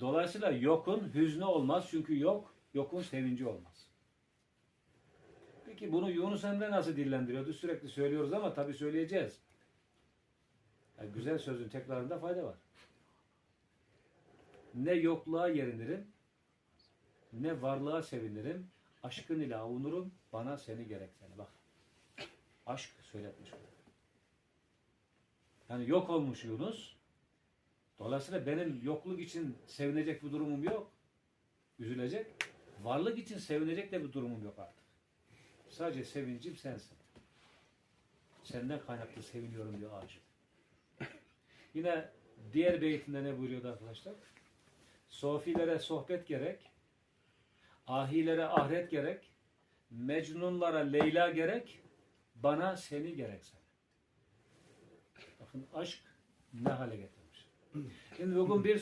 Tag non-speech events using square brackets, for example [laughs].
Dolayısıyla yokun hüznü olmaz çünkü yok, yokun sevinci olmaz. Peki bunu Yunus Emre nasıl dillendiriyordu? Sürekli söylüyoruz ama tabii söyleyeceğiz. Yani güzel sözün tekrarında fayda var. Ne yokluğa yerinirim, ne varlığa sevinirim, aşkın ile avunurum, bana seni gerek. Bak, aşk söyletmiş. Yani yok olmuş Yunus, Dolayısıyla benim yokluk için sevinecek bir durumum yok. Üzülecek. Varlık için sevinecek de bir durumum yok artık. Sadece sevincim sensin. Senden kaynaklı seviniyorum diyor aşık. [laughs] Yine diğer beytinde ne buyuruyordu arkadaşlar? Sofilere sohbet gerek, ahilere ahret gerek, mecnunlara Leyla gerek, bana seni gerek sana. Bakın aşk ne hale getirmiş. Şimdi bugün bir